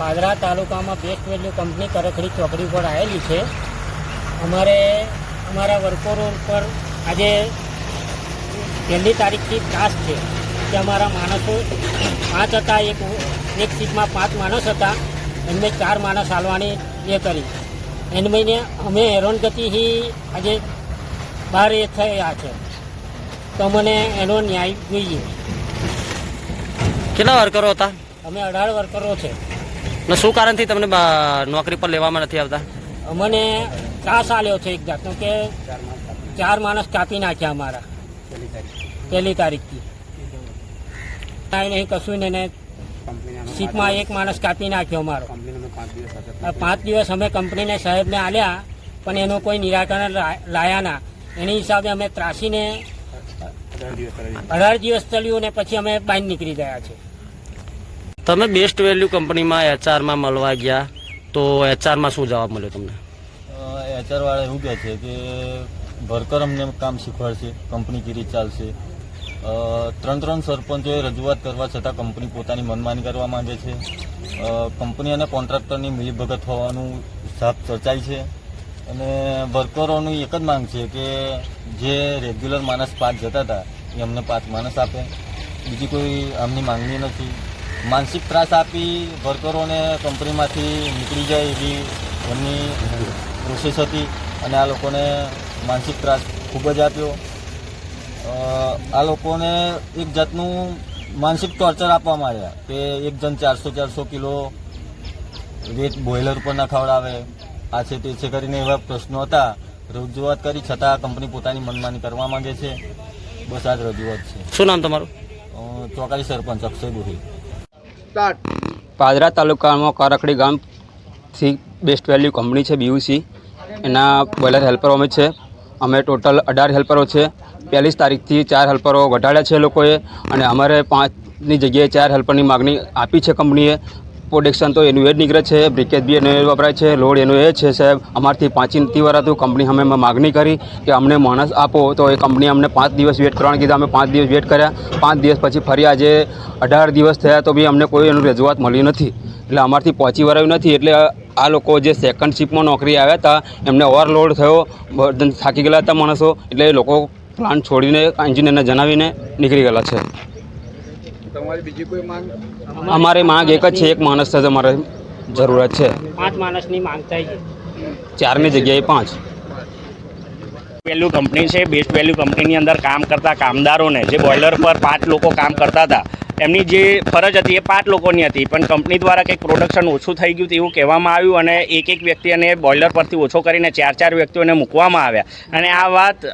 પાદરા તાલુકામાં best value company કરખડી ચોકડી પર આવેલી છે. અમારે અમારા વર્કરો પર આજે પહેલી તારીખથી ટાસ્ક છે કે અમારા માણસો પાંચ હતા એક એક સીટમાં પાંચ માણસ હતા. એમને ચાર માણસ હાલવાની એ કરી. એને મહિને અમે હેરાનગતિથી આજે બહાર એ થયા છે. તો મને એનો ન્યાય જોઈએ. કેટલા વર્કરો હતા? અમે અઢાર વર્કરો છે. ને શું કારણથી તમને નોકરી પર લેવામાં નથી આવતા? મને ત્રાસ આલ્યો છે એક જાતનો કે ચાર માણસ કાપી નાખ્યા અમારા. પહેલી તારીખથી. કાંઈ નહીં, કશું ને સીટમાં એક માણસ કાપી નાખ્યો અમારો. પાંચ દિવસ અમે કંપનીને સાહેબને આલ્યા, પણ એનું કોઈ નિરાકરણ લાયા ના. એની હિસાબે અમે ત્રાસીને અઢાર દિવસ ચલ્યું ને પછી અમે બહાર નીકળી ગયા છે તમે બેસ્ટ વેલ્યુ કંપનીમાં એચઆરમાં મળવા ગયા, તો એચઆરમાં શું જવાબ મળ્યો તમને? એચઆર વાળા એવું કહે છે કે ભરકર અમને કામ શીખવાડશે, કંપની કેરી ચાલશે. ત્રણ ત્રણ સરપંચોએ રજૂઆત કરવા છતાં કંપની પોતાની મનમાની કરવા માંગે છે. કંપની અને કોન્ટ્રાક્ટરની મિલીભગત હોવાનું સાફ ચર્ચાય છે. અને વર્કરોની એક જ માંગ છે કે જે રેગ્યુલર માણસ પાંચ જતા હતા, એ અમને પાંચ માણસ આપે. બીજી કોઈ આમની માંગણી નથી. માનસિક ત્રાસ આપી વર્કરોને કંપનીમાંથી નીકળી જાય એવી એમની પ્રોસેસ હતી અને આ લોકોને માનસિક ત્રાસ ખૂબ જ આપ્યો. આ લોકોને એક જાતનું માનસિક ટોર્ચર આપવામાં આવ્યા કે એક જણ ચારસો ચારસો કિલો વેટ બોઇલર પર ના ખવડાવે. આ છે તે છે કરીને એવા પ્રશ્નો હતા. રજૂઆત કરી છતાં કંપની પોતાની મનમાની કરવા માંગે છે. બસ આ જ રજૂઆત છે. શું નામ તમારું? ચોકાલી સરપંચ અક્ષય ગોહિલ. પાદરા તાલુકામાં કારકડી ગામથી બેસ્ટ વેલ્યુ કંપની છે બીયુસી એના બોઈલર હેલ્પરો અમે છે. અમે ટોટલ અઢાર હેલ્પરો છે. પહેલી તારીખથી ચાર હેલ્પરો વધાર્યા છે લોકોએ. અને અમારે પાંચની જગ્યાએ ચાર હેલ્પરની માગણી આપી છે કંપનીએ પ્રોડક્શન તો એનું એ જ નીકળે છે બ્રિકેજ બી એનું એ વપરાય છે, લોડ એનું એ છે સાહેબ. અમારથી પાંચ નથી વરાતું કંપની અમે માગણી કરી કે અમને માણસ આપો. તો એ કંપની અમને પાંચ દિવસ વેટ કરવાનું કીધા. અમે પાંચ દિવસ વેટ કર્યા. પાંચ દિવસ પછી ફરી આજે અઢાર દિવસ થયા તો બી અમને કોઈ એનું રજૂઆત મળી નથી. એટલે અમારથી પહોંચી વરાયું નથી. એટલે આ લોકો જે સેકન્ડ શિફ્ટમાં નોકરી આવ્યા હતા, એમને ઓવરલોડ થયો. થાકી ગયેલા હતા માણસો. એટલે એ લોકો પ્લાન્ટ છોડીને એન્જિનિયરને જણાવીને નીકળી ગયેલા છે. અમારી માંગ એક જ છે એક માણસ જ અમારે જરૂરત છે. પાંચ માણસની માંગ થાય છે. ચારની જગ્યાએ પાંચ. વેલ્યુ કંપની છે બેસ્ટ વેલ્યુ કંપનીની અંદર કામ કરતા કામદારોને જે બોઇલર પર પાંચ લોકો કામ કરતા હતા એમની જે ફરજ હતી એ પાંચ લોકોની હતી, પણ કંપની દ્વારા કંઈક પ્રોડક્શન ઓછું થઈ ગયું તેવું કહેવામાં આવ્યું અને એક એક વ્યક્તિને બોઇલર પરથી ઓછો કરીને ચાર ચાર વ્યક્તિઓને મૂકવામાં આવ્યા. અને આ વાત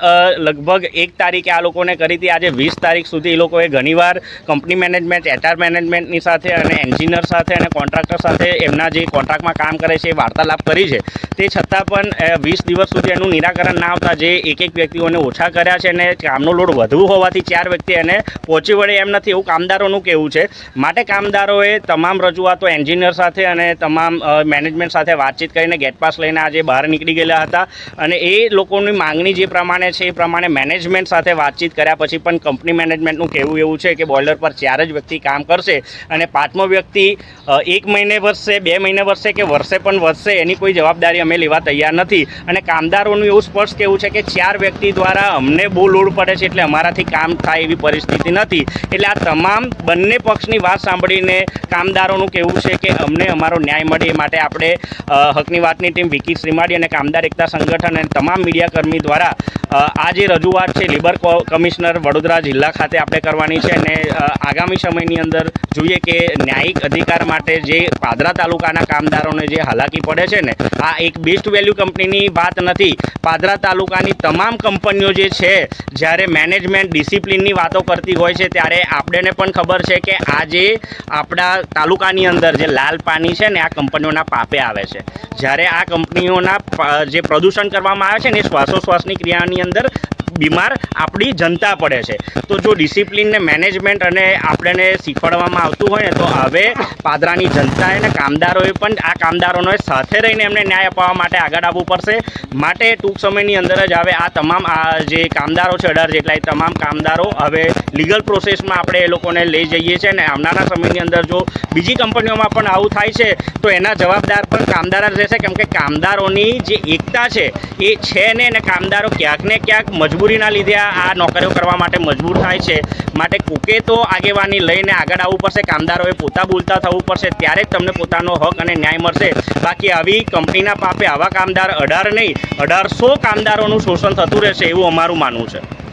લગભગ એક તારીખે આ લોકોને કરી હતી. આજે વીસ તારીખ સુધી એ લોકોએ ઘણીવાર કંપની મેનેજમેન્ટ, એચઆર મેનેજમેન્ટની સાથે અને એન્જિનિયર સાથે અને કોન્ટ્રાક્ટર સાથે એમના જે કોન્ટ્રાક્ટમાં કામ કરે છે એ વાર્તાલાપ કરી છે. તે છતાં પણ વીસ દિવસ સુધી એનું નિરાકરણ ના આવતા જે એક એક વ્યક્તિઓને ઓછા કર્યા છે અને કામનો લોડ વધુ હોવાથી ચાર વ્યક્તિ એને પહોંચી વળે એમ નથી, એવું કામદારોનું કહેવું છે? માટે કામદારોએ તમામ રજૂઆતો એન્જિનિયર સાથે અને તમામ મેનેજમેન્ટ સાથે વાતચીત કરીને ગેટ પાસ લઈને આજે બહાર નીકળી ગયેલા હતા. અને એ લોકોની માંગણી જે પ્રમાણે છે, એ પ્રમાણે મેનેજમેન્ટ સાથે વાતચીત કર્યા પછી પણ કંપની મેનેજમેન્ટનું કહેવું એવું છે કે બોઇલર પર ચાર જ વ્યક્તિ કામ કરશે અને પાંચમો વ્યક્તિ એક મહિને વધશે બે મહિને વધશે કે વર્ષે પણ વધશે એની કોઈ જવાબદારી અમે લેવા તૈયાર નથી. અને કામદારોનું એવું સ્પષ્ટ કહેવું છે કે ચાર વ્યક્તિ દ્વારા અમને બહુ લોડ પડે છે એટલે અમારાથી કામ થાય એવી પરિસ્થિતિ નથી. એટલે આ તમામ બંને પક્ષની વાત સાંભળીને કામદારોનું કહેવું છે કે અમને અમારો ન્યાય મળે એ માટે આપણે હકની વાતની ટીમ વિકી શ્રીમાળી અને કામદાર એકતા સંગઠન અને તમામ મીડિયાકર્મી દ્વારા આ જે રજૂઆત છે લેબર કમિશનર વડોદરા જિલ્લા ખાતે આપણે કરવાની છે અને આગામી સમયની અંદર જોઈએ કે ન્યાયિક અધિકાર માટે જે પાદરા તાલુકાના કામદારોને જે હાલાકી પડે છે ને, આ એક બેસ્ટ વેલ્યુ કંપનીની વાત નથી. પાદરા તાલુકાની તમામ કંપનીઓ જે છે, જ્યારે મેનેજમેન્ટ ડિસિપ્લિનની વાતો કરતી હોય છે, ત્યારે આપણને પણ ખબર છે કે આજે આપણા તાલુકાની અંદર જે લાલ પાણી છે ને, આ કંપનીઓના પાપે આવે છે. જ્યારે આ કંપનીઓના જે પ્રદૂષણ કરવામાં આવે છે ને શ્વાસોશ્વાસની ક્રિયાની આની અંદર બીમાર આપણી જનતા પડે છે. તો જો ડિસિપ્લિનને મેનેજમેન્ટ અને આપણને શીખવાડવામાં આવતું હોય ને, તો હવે પાદરાની જનતાએ અને કામદારોએ પણ આ કામદારોને સાથે રહીને એમને ન્યાય અપાવવા માટે આગળ આવવું પડશે. માટે ટૂંક સમયની અંદર જ હવે આ તમામ, આ જે કામદારો છે, અઢાર જેટલા, એ તમામ કામદારો હવે લીગલ પ્રોસેસમાં આપણે એ લોકોને લઈ જઈએ છીએ અને આવનારા સમયની અંદર જો બીજી કંપનીઓમાં પણ આવું થાય છે, તો એના જવાબદાર પણ કામદાર જ રહેશે. કેમ કે કામદારોની જે એકતા છે, એ છે ને અને કામદારો ક્યાંક ને ક્યાંક મજબૂરીના લીધે આ નોકરીઓ કરવા માટે મજબૂર થાય છે. માટે કોકે તો આગેવાની લઈને આગળ આવવું પડશે, કામદારોએ પોતા બોલતા થવું પડશે, ત્યારે જ તમને પોતાનો હક અને ન્યાય મળશે. બાકી આવી કંપનીના પાપે આવા કામદાર અઢાર નહીં, અઢારસો કામદારોનું શોષણ થતું રહેશે એવું અમારું માનવું છે.